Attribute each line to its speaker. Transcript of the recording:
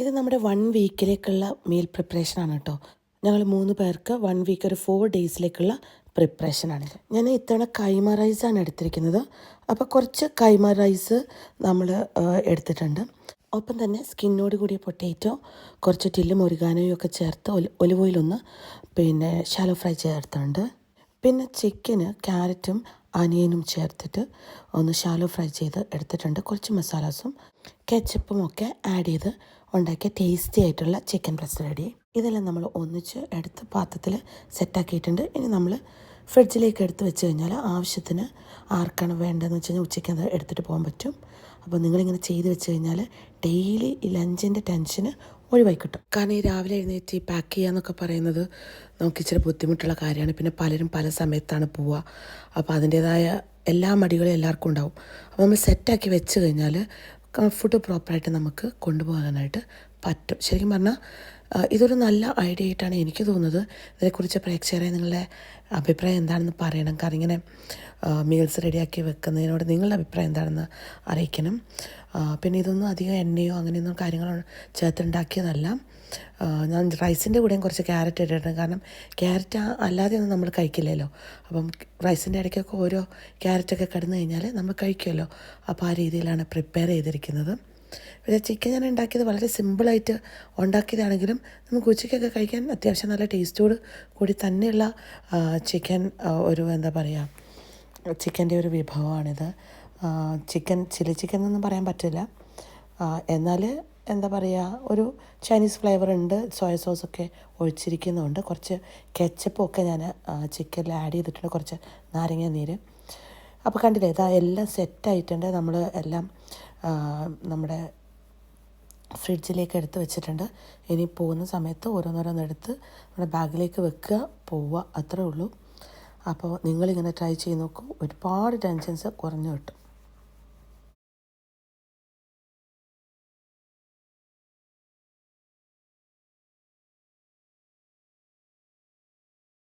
Speaker 1: ഇത് നമ്മുടെ one വീക്കിലേക്കുള്ള meal preparation ആണ് കേട്ടോ ഞങ്ങൾ മൂന്ന് പേർക്ക് വൺ വീക്ക് ഒരു ഫോർ ഡേയ്സിലേക്കുള്ള പ്രിപ്പറേഷനാണിത് ഞാൻ ഇത്തവണ കൈമ ആണ് എടുത്തിരിക്കുന്നത്. അപ്പോൾ കുറച്ച് കൈമ റൈസ് നമ്മൾ എടുത്തിട്ടുണ്ട്. ഒപ്പം തന്നെ സ്കിന്നോട് കൂടിയ പൊട്ടേറ്റോ കുറച്ച് ടില്ലും ഒരിഗാനോയും ഒക്കെ ചേർത്ത് ഒലി ഒലിവ് ഓയിലൊന്ന് പിന്നെ ഷാലോ ഫ്രൈ ചേർത്തുണ്ട് പിന്നെ ചിക്കന് ക്യാരറ്റും അനിയനും ചേർത്തിട്ട് ഒന്ന് ഷാലോ ഫ്രൈ ചെയ്ത് എടുത്തിട്ടുണ്ട്. കുറച്ച് മസാലാസും കെച്ചപ്പും ഒക്കെ ആഡ് ചെയ്ത് ഉണ്ടാക്കിയ ടേസ്റ്റി ആയിട്ടുള്ള ചിക്കൻ ബ്രസ്റ്റ് റെഡി ഇതെല്ലാം നമ്മൾ ഒന്നിച്ച് എടുത്ത് പാത്രത്തിൽ സെറ്റാക്കിയിട്ടുണ്ട് ഇനി നമ്മൾ ഫ്രിഡ്ജിലേക്ക് എടുത്ത് വെച്ച് കഴിഞ്ഞാൽ ആവശ്യത്തിന് ആർക്കാണ് വേണ്ടതെന്ന് വെച്ച് കഴിഞ്ഞാൽ ഉച്ചയ്ക്ക് അത് എടുത്തിട്ട് പോകാൻ പറ്റും. അപ്പോൾ നിങ്ങളിങ്ങനെ ചെയ്ത് വെച്ച് കഴിഞ്ഞാൽ ഡെയിലി ഈ ലഞ്ചിന്റെ ടെൻഷന് ഒഴിവായി കിട്ടും കാരണം ഈ രാവിലെ എഴുന്നേറ്റ് പാക്ക് ചെയ്യുക എന്നൊക്കെ പറയുന്നത് നമുക്ക് ഇച്ചിരി ബുദ്ധിമുട്ടുള്ള കാര്യമാണ്. പിന്നെ പലരും പല സമയത്താണ് പോവുക. അപ്പോൾ അതിന്റേതായ എല്ലാ മടികളും എല്ലാവർക്കും ഉണ്ടാവും. അപ്പോൾ നമ്മൾ സെറ്റാക്കി വെച്ച് കഴിഞ്ഞാൽ കംഫർട്ട് പ്രോപ്പറായിട്ട് നമുക്ക് കൊണ്ടുപോകാനായിട്ട് പറ്റും. ശരിക്കും പറഞ്ഞാൽ ഇതൊരു നല്ല ഐഡിയ ആയിട്ടാണ് എനിക്ക് തോന്നുന്നത്. ഇതിനെക്കുറിച്ച് പ്രേക്ഷകരെ നിങ്ങളുടെ അഭിപ്രായം എന്താണെന്ന് പറയണം. കാരണം ഇങ്ങനെ മീൽസ് റെഡിയാക്കി വെക്കുന്നതിനോട് നിങ്ങളുടെ അഭിപ്രായം എന്താണെന്ന് അറിയിക്കണം. പിന്നെ ഇതൊന്നും അധികം എണ്ണയോ അങ്ങനെയൊന്നും കാര്യങ്ങളോ ചേർത്തുണ്ടാക്കിയതല്ല. ഞാൻ റൈസിന്റെ കൂടെയും കുറച്ച് ക്യാരറ്റ് ഇട്ടിട്ടുണ്ട്. കാരണം ക്യാരറ്റ് അല്ലാതെയൊന്നും നമ്മൾ കഴിക്കില്ലല്ലോ. അപ്പം റൈസിന്റെ ഇടയ്ക്കൊക്കെ ഓരോ ക്യാരറ്റൊക്കെ കിടന്നു കഴിഞ്ഞാൽ നമ്മൾ കഴിക്കുമല്ലോ. അപ്പോൾ ആ രീതിയിലാണ് പ്രിപ്പയർ ചെയ്തിരിക്കുന്നത്. പിന്നെ ചിക്കൻ ഞാൻ ഉണ്ടാക്കിയത് വളരെ സിമ്പിളായിട്ട് ഉണ്ടാക്കിയതാണെങ്കിലും നമുക്ക് ഉച്ചയ്ക്കൊക്കെ കഴിക്കാൻ അത്യാവശ്യം നല്ല ടേസ്റ്റോട് കൂടി തന്നെയുള്ള ചിക്കൻ ഒരു എന്താ പറയുക ചിക്കന്റെ ഒരു വിഭവമാണിത്. ചിക്കൻ ചില്ലി ചിക്കൻ എന്നൊന്നും പറയാൻ പറ്റില്ല. എന്നാൽ എന്താ പറയുക ഒരു ചൈനീസ് ഫ്ലേവർ ഉണ്ട് സോയ സോസൊക്കെ ഒഴിച്ചിരിക്കുന്നുണ്ട്. കുറച്ച് കെച്ചപ്പൊക്കെ ഞാൻ ചിക്കനിൽ ആഡ് ചെയ്തിട്ടുണ്ട്. കുറച്ച് നാരങ്ങ നീര്. അപ്പോൾ കണ്ടില്ലേ ഇതാ എല്ലാം സെറ്റായിട്ടുണ്ട് നമ്മൾ എല്ലാം നമ്മുടെ ഫ്രിഡ്ജിലേക്ക് എടുത്ത് വെച്ചിട്ടുണ്ട്. ഇനി പോകുന്ന സമയത്ത് ഓരോന്നോരോന്ന് എടുത്ത് നമ്മുടെ ബാഗിലേക്ക് വെക്കുക പോവുക അത്രേ ഉള്ളൂ. അപ്പോൾ നിങ്ങളിങ്ങനെ ട്രൈ ചെയ്ത് നോക്കൂ. ഒരുപാട് ടെൻഷൻസ് കുറഞ്ഞു കിട്ടും.